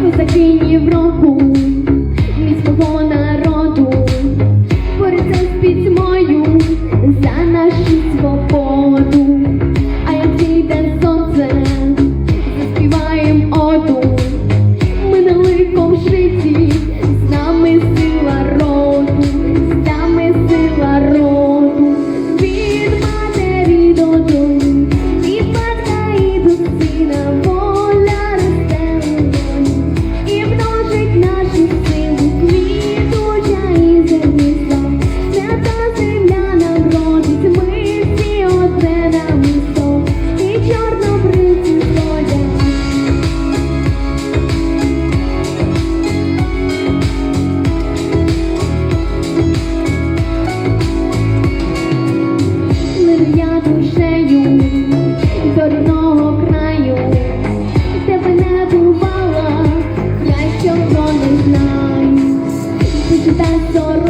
козаки Європу. That's all.